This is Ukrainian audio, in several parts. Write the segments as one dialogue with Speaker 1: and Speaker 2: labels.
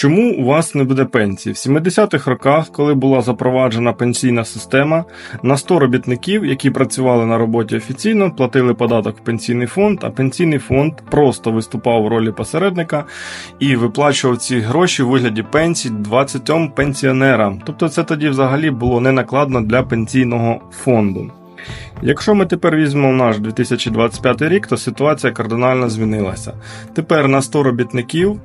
Speaker 1: Чому у вас не буде пенсії? В 70-х роках, коли була запроваджена пенсійна система, на 100 робітників, які працювали на роботі офіційно, платили податок в пенсійний фонд, а пенсійний фонд просто виступав в ролі посередника і виплачував ці гроші у вигляді пенсій 20 пенсіонерам. Тобто це тоді взагалі було не накладно для пенсійного фонду. Якщо ми тепер візьмемо наш 2025 рік, то ситуація кардинально змінилася. Тепер на 100 робітників,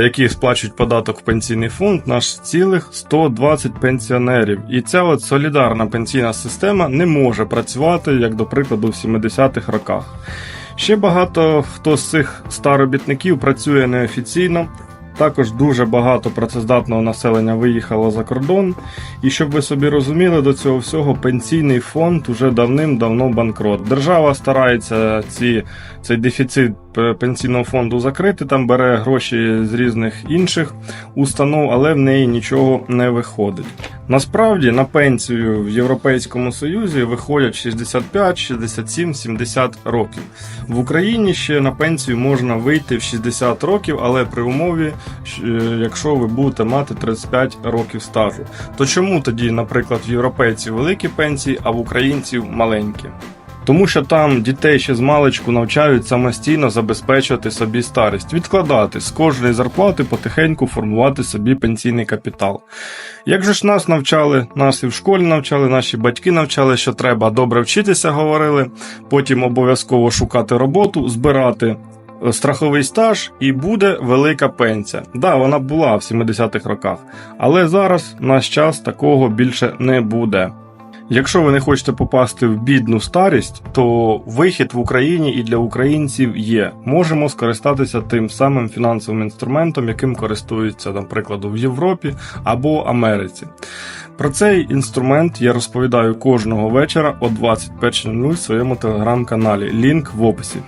Speaker 1: які сплачують податок в пенсійний фонд, наш цілих 120 пенсіонерів. І ця от солідарна пенсійна система не може працювати, як до прикладу, в 70-х роках. Ще багато хто з цих старобітників працює неофіційно. Також дуже багато працездатного населення виїхало за кордон. І щоб ви собі розуміли, до цього всього пенсійний фонд уже давним-давно банкрот. Держава старається ці, цей дефіцит пенсійного фонду закрити, там бере гроші з різних інших установ, але в неї нічого не виходить. Насправді на пенсію в Європейському Союзі виходять 65, 67, 70 років. В Україні ще на пенсію можна вийти в 60 років, але при умові, якщо ви будете мати 35 років стажу. То чому тоді, наприклад, в європейців великі пенсії, а в українців маленькі? Тому що там дітей ще з маличку навчають самостійно забезпечувати собі старість, відкладати з кожної зарплати потихеньку формувати собі пенсійний капітал. Як же ж нас навчали, нас і в школі навчали, наші батьки навчали, що треба добре вчитися, говорили, потім обов'язково шукати роботу, збирати е, страховий стаж і буде велика пенсія. Да, вона була в 70-х роках, але зараз наш час такого більше не буде. Якщо ви не хочете попасти в бідну старість, то вихід в Україні і для українців є. Можемо скористатися тим самим фінансовим інструментом, яким користуються, наприклад, в Європі або Америці. Про цей інструмент я розповідаю кожного вечора о 21.00 в своєму телеграм-каналі. Лінк в описі.